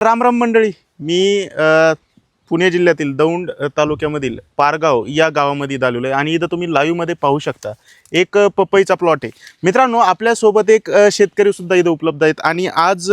रामराम मंडळी मी पुणे जिल्ह्यातील दौंड तालुक्यामधील पारगाव या गावामध्ये इथं आलेलो आहे आणि इथं तुम्ही लाईव्हमध्ये पाहू शकता. एक पपईचा प्लॉट आहे. मित्रांनो आपल्यासोबत एक शेतकरीसुद्धा शेतकरी सुद्धा इथं उपलब्ध आहेत आणि आज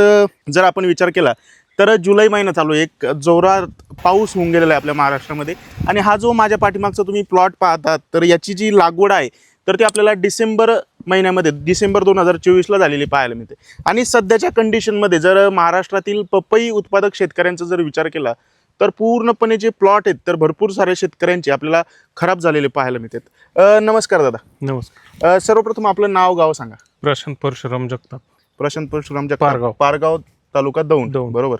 जर आपण विचार केला तर जुलै महिना चालू आहे. एक जोरात पाऊस होऊन गेलेला आहे आपल्या महाराष्ट्रामध्ये आणि हा जो माझ्या पाठीमागचा तुम्ही प्लॉट पाहतात तर याची जी लागवड आहे तर ती आपल्याला डिसेंबर महिन्यामध्ये डिसेंबर दोन हजार चोवीसला झालेली पाहायला मिळते. आणि सध्याच्या कंडिशनमध्ये जर महाराष्ट्रातील पपई उत्पादक शेतकऱ्यांचा जर विचार केला तर पूर्णपणे जे प्लॉट आहेत तर भरपूर सारे शेतकऱ्यांचे आपल्याला खराब झालेले पाहायला मिळतात. नमस्कार दादा. नमस्कार. अ, सर्वप्रथम आपलं नाव गाव सांगा. प्रशांत परशुराम जगताप. प्रशांत परशुराम जगताप, पारगाव. पारगाव तालुका दौंड. दौंड. बरोबर.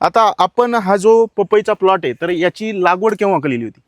आता आपण हा जो पपईचा प्लॉट आहे तर याची लागवड केव्हा केलेली होती?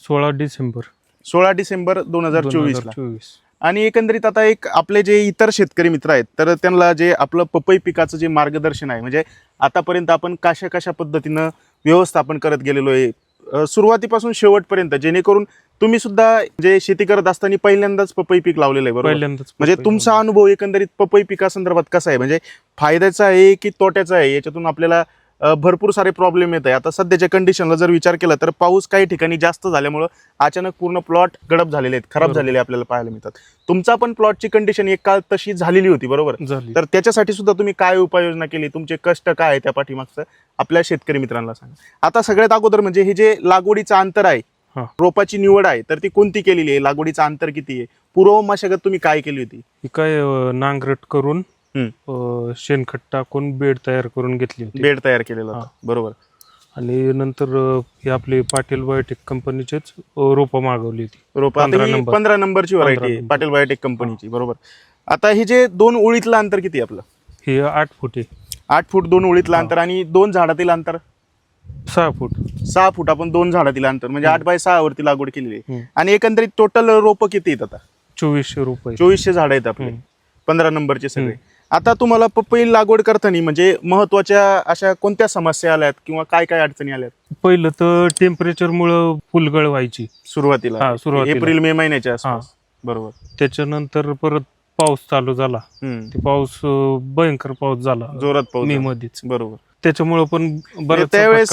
सोळा डिसेंबर. सोळा डिसेंबर दोन हजार चोवीसला. चोवीस. आणि एकंदरीत आता एक आपले जे इतर शेतकरी मित्र आहेत तर त्यांना जे आपलं पपई पिकाचं जे मार्गदर्शन आहे म्हणजे आतापर्यंत आपण कशा कशा पद्धतीनं व्यवस्थापन करत गेलेलो आहे सुरुवातीपासून शेवटपर्यंत जेणेकरून तुम्ही सुद्धा जे शेती करत असताना पहिल्यांदाच पपई पीक लावलेलं आहे बरोबर? पहिल्यांदाच म्हणजे तुमचा अनुभव एकंदरीत पपई पिकासंदर्भात कसा आहे? म्हणजे फायद्याचा आहे की तोट्याचा आहे? याच्यातून आपल्याला भरपूर सारे प्रॉब्लेम येत आहे. आता सध्याच्या कंडिशनला जर विचार केला तर पाऊस काही ठिकाणी जास्त झाल्यामुळं अचानक पूर्ण प्लॉट गडप झालेले आहेत. खराब. झालेले आपल्याला पाहायला मिळतात. तुमचा पण प्लॉटची कंडिशन एक काळ तशी झालेली होती बरोबर? तर त्याच्यासाठी सुद्धा तुम्ही काय उपाययोजना केली? तुमचे कष्ट काय आहे त्या पाठीमागचं? आपल्या शेतकरी मित्रांना सांगा. आता सगळ्यात अगोदर म्हणजे हे जे लागवडीचं अंतर आहे. रोपाची निवड आहे तर ती कोणती केलेली आहे? लागवडीचं अंतर किती आहे? पूर्व मशागत तुम्ही काय केली होती? काय नांगरट करून. अं, शेणखत टाकून बेड तयार करून घेतली होती. बेड तयार केलेला होता. बरोबर. आणि नंतर अं, ही आपली पाटील बायोटेक कंपनीचेच रोपं मागवली होती. रोप. पंधरा ही नंबर. पंधरा नंबरची व्हरायटी. पाटील बायोटेक कंपनीची. बरोबर. आता हे जे दोन ओळीतलं अंतर किती आहे आपलं? ही आठ फूट आहे. आठ फूट दोन ओळीतलं. अंतर आणि दोन झाडातील अंतर? सहा फूट. सहा फूट. आपण दोन झाडातील अंतर म्हणजे आठ बाय सहा वरती लागवड केलेली आहे. हम्म. आणि एकंदरीत टोटल रोप किती आहेत आता? चोवीसशे रुपये. चोवीसशे झाड आहेत आपले. पंधरा नंबरचे सगळे. आता तुम्हाला पपई लागवड करताना म्हणजे महत्त्वाच्या अशा कोणत्या समस्या आल्यात किंवा काय काय अडचणी आल्यात? पहिलं तर टेम्परेचर मुळे फुलगळ व्हायची. सुरुवातीला. सुरुवातीला. एप्रिल मे महिन्याच्या आसपास. बरोबर. त्याच्यानंतर परत पाऊस चालू झाला. ते पाऊस भयंकर पाऊस झाला. जोरात पाऊस मे. मध्येच. बरोबर. त्याच्यामुळं पण म्हणजे बरं त्यावेळेस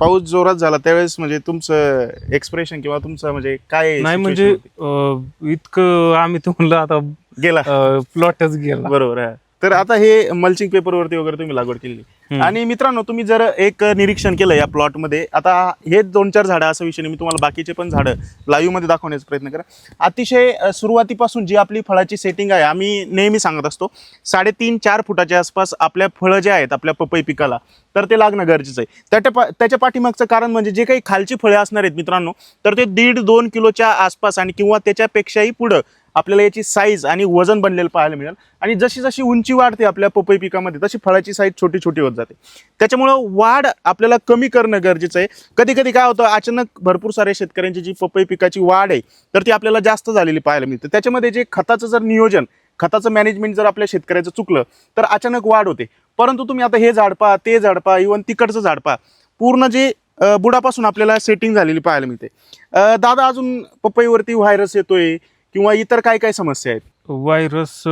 पाऊस जोरात झाला त्यावेळेस म्हणजे तुमचं एक्सप्रेशन किंवा तुमचं म्हणजे काय नाही म्हणजे इतकं आम्ही तर म्हणलं आता गेला. प्लॉटच गेला. बरोबर आहे. तर आता हे मल्चिंग पेपर वरती वगैरे तुम्ही लागवड केली. आणि मित्रांनो तुम्ही जर एक निरीक्षण केलं या प्लॉटमध्ये आता हे दोन चार झाडं असा विषय मी तुम्हाला बाकीचे पण झाडं लाईव्हमध्ये दाखवण्याचा प्रयत्न करा अतिशय सुरुवातीपासून जी आपली फळाची सेटिंग आहे आम्ही नेहमी सांगत असतो साडेतीन चार फुटाच्या आसपास आपल्या फळं जे आहेत आपल्या पपई पिकाला तर ते लागणं गरजेचं आहे. त्याच्या पा त्याच्या पाठीमागचं कारण म्हणजे जे काही खालची फळे असणार आहेत मित्रांनो तर ते दीड दोन किलोच्या आसपास आणि किंवा त्याच्यापेक्षाही पुढं आपल्याला याची साईज आणि वजन बनलेलं पाहायला मिळेल. आणि जशी जशी उंची वाढते आपल्या पपई पिकामध्ये तशी फळाची साईज छोटी छोटी होत जाते. त्याच्यामुळं वाढ आपल्याला कमी करणं गरजेचं आहे. कधी कधी काय होतं अचानक भरपूर साऱ्या शेतकऱ्यांची जी पपई पिकाची वाढ आहे तर ती आपल्याला जास्त झालेली पाहायला मिळते. त्याच्यामध्ये जे खताचं जर नियोजन खताचं मॅनेजमेंट जर आपल्या शेतकऱ्याचं चुकलं तर अचानक वाढ होते. परंतु तुम्ही आता हे झाड पहा ते झाड पहा इवन तिकडचं झाड पहा. पूर्ण जे बुडापासून आपल्याला सेटिंग झालेली पाहायला मिळते. दादा अजून पपईवरती व्हायरस येतोय. किंवा इतर काय काय समस्या आहेत व्हायरस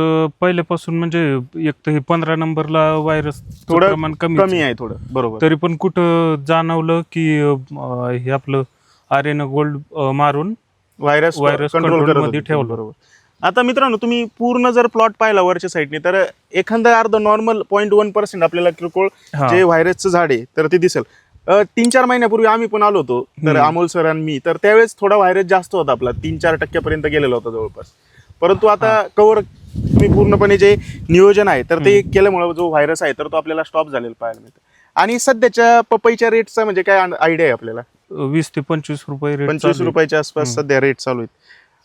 पहिल्यापासून म्हणजे एक तर हे पंधरा नंबरला व्हायरस थोडं प्रमाण कमी कमी आहे थोडं बरोबर तरी पण कुठं जाणवलं की अं, हे आपलं आर्यन गोल्ड मारून व्हायरस व्हायरस कंट्रोल करत मध्ये होते. ठेवलं. बरोबर आता मित्रांनो तुम्ही पूर्ण जर प्लॉट पाहिला वरच्या साईडने तर एखादा अर्ध नॉर्मल पॉईंट वन पर्सेंट आपल्याला किरकोळ हा. जे व्हायरसचं झाड आहे तर ते दिसेल तीन चार महिन्यापूर्वी आम्ही पण आलो होतो. तर. अमोल सर आणि मी. तर त्यावेळेस थोडा व्हायरस जास्त होता आपला. तीन चार टक्क्यापर्यंत गेलेला होता जवळपास. परंतु आता कवर तुम्ही पूर्णपणे जे नियोजन आहे तर ते केल्यामुळे जो व्हायरस आहे तर तो आपल्याला स्टॉप झालेला पाहायला मिळतो. आणि सध्याच्या पपईच्या रेटचा म्हणजे काय आयडिया आहे आपल्याला? वीस ते पंचवीस रुपये रेट पंचवीस रुपयाच्या आसपास. सध्या रेट चालू आहेत.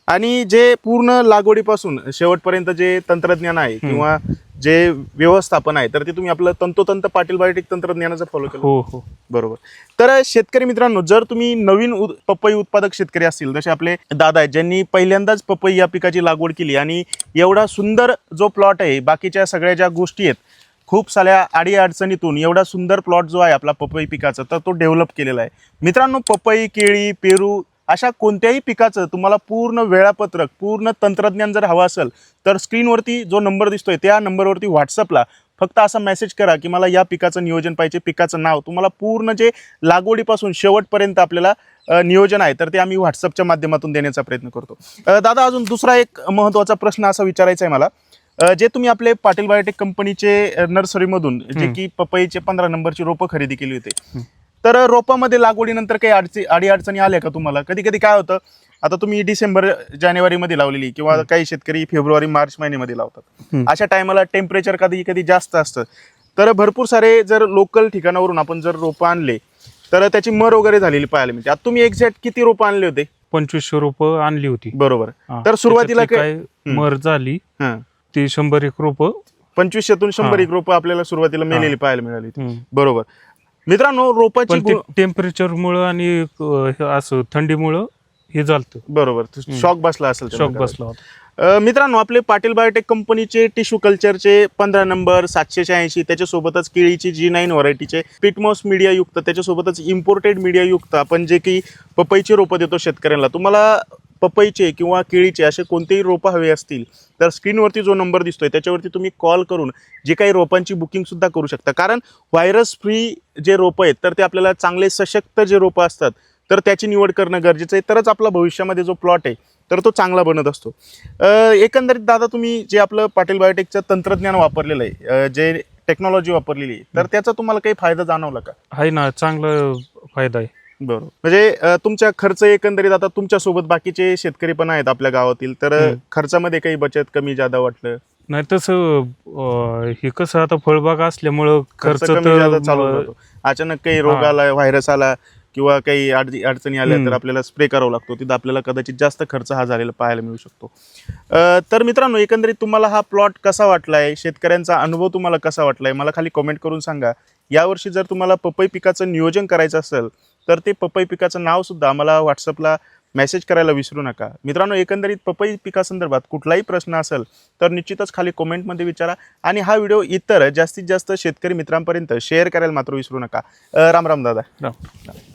आणि जे पूर्ण लागवडीपासून शेवटपर्यंत जे तंत्रज्ञान आहे. किंवा जे व्यवस्थापन आहे तर ते तुम्ही आपलं तंतोतंत पाटील बायोटिक तंत्रज्ञानाचं फॉलो केलं. हो हो. बरोबर. तर शेतकरी मित्रांनो जर तुम्ही नवीन उद- पपई उत्पादक शेतकरी असतील जसे आपले दादा आहेत ज्यांनी पहिल्यांदाच पपई या पिकाची लागवड केली आणि एवढा सुंदर जो प्लॉट आहे बाकीच्या सगळ्या ज्या गोष्टी आहेत खूप साऱ्या अडी अडचणीतून एवढा सुंदर प्लॉट जो आहे आपला पपई पिकाचा तर तो डेव्हलप केलेला आहे. मित्रांनो पपई केळी पेरू अशा कोणत्याही पिकाचं तुम्हाला पूर्ण वेळापत्रक पूर्ण तंत्रज्ञान जर हवं असेल तर स्क्रीनवरती जो नंबर दिसतोय त्या नंबरवरती व्हॉट्सअपला फक्त असा मेसेज करा की मला या पिकाचं नियोजन पाहिजे पिकाचं नाव. तुम्हाला पूर्ण जे लागवडीपासून शेवटपर्यंत आपल्याला नियोजन आहे तर ते आम्ही व्हॉट्सअपच्या माध्यमातून देण्याचा प्रयत्न करतो. दादा अजून दुसरा एक महत्त्वाचा प्रश्न असा विचारायचा आहे मला. जे तुम्ही आपले पाटील बायोटेक कंपनीचे नर्सरीमधून जे. की पपईचे पंधरा नंबरची रोपं खरेदी केली होती. तर रोपामध्ये लागवडीनंतर काही अडचणी अडी अडचणी आल्या का तुम्हाला? कधी कधी काय होतं आता तुम्ही डिसेंबर जानेवारीमध्ये लावलेली किंवा काही शेतकरी फेब्रुवारी मार्च महिन्यामध्ये लावतात. अशा टायमाला टेम्परेचर कधी कधी जास्त असतं. तर भरपूर सारे जर लोकल ठिकाणावरून आपण जर रोपं आणले तर त्याची मर वगैरे झालेली पाहायला मिळते. आता तुम्ही एक्झॅक्ट किती रोपं आणले होते? पंचवीसशे रुपये आणली होती. बरोबर. तर सुरुवातीला काय- मर झाली ती शंभर एक रोप. पंचवीसशेतून शंभर. एक रोपं आपल्याला सुरुवातीला मेलेली. पाहायला मिळाली. बरोबर. मित्रांनो रोपाची पण ते गुण- टेम्परेचर मुळे आणि अं, हे असं थंडीमुळं हे झालं बरोबर. शॉक बसला असेल शॉक. बसला होता. अ, मित्रांनो आपले पाटील बायोटेक कंपनीचे टिश्यू कल्चरचे पंधरा नंबर सातशे शहाऐंशी त्याच्यासोबतच केळीची जी नाईन व्हरायटीचे पिटमॉस मीडिया युक्त त्याच्यासोबतच इम्पोर्टेड मीडिया युक्त आपण जे की पपईची रोपं देतो शेतकऱ्यांना. तुम्हाला पपईचे किंवा केळीचे असे कोणतेही रोपं हवे असतील तर स्क्रीनवरती जो नंबर दिसतोय त्याच्यावरती तुम्ही कॉल करून जे काही रोपांची बुकिंग सुद्धा करू शकता. कारण व्हायरस फ्री जे रोपं आहेत तर ते आपल्याला चांगले सशक्त जे रोपं असतात तर त्याची निवड करणं गरजेचं आहे. तरच आपला भविष्यामध्ये जो प्लॉट आहे तर तो चांगला बनत असतो. एकंदरीत दादा तुम्ही जे आपलं पाटील बायोटेकचं तंत्रज्ञान वापरलेलं आहे जे टेक्नॉलॉजी वापरलेली आहे तर त्याचा तुम्हाला काही फायदा जाणवला का? आहे ना चांगला फायदा आहे. बरोबर. म्हणजे तुमच्या खर्च एकंदरीत आता तुमच्यासोबत बाकीचे शेतकरी पण आहेत आपल्या गावातील तर. खर्चामध्ये काही बचत कमी जादा वाटलं? नाही तसं हे कसं आता फळबाग असल्यामुळं खर्च चालू अचानक काही रोग. आला व्हायरस आला किंवा काही अडचणी आल्या तर. आपल्याला स्प्रे करावा लागतो. तिथं आपल्याला कदाचित जास्त खर्च हा झालेला पाहायला मिळू शकतो. तर मित्रांनो एकंदरीत तुम्हाला हा प्लॉट कसा वाटलाय? शेतकऱ्यांचा अनुभव तुम्हाला कसा वाटलाय? मला खाली कमेंट करून सांगा. यावर्षी जर तुम्हाला पपई पिकाचं नियोजन करायचं असेल तर ते पपई पिकाचं नाव सुद्धा आम्हाला व्हॉट्सअपला मेसेज करायला विसरू नका. मित्रांनो एकंदरीत पपई पिकासंदर्भात कुठलाही प्रश्न असेल तर निश्चितच खाली कॉमेंटमध्ये विचारा आणि हा व्हिडिओ इतर जास्तीत जास्त शेतकरी मित्रांपर्यंत शेअर करायला मात्र विसरू नका. राम राम दादा. राम.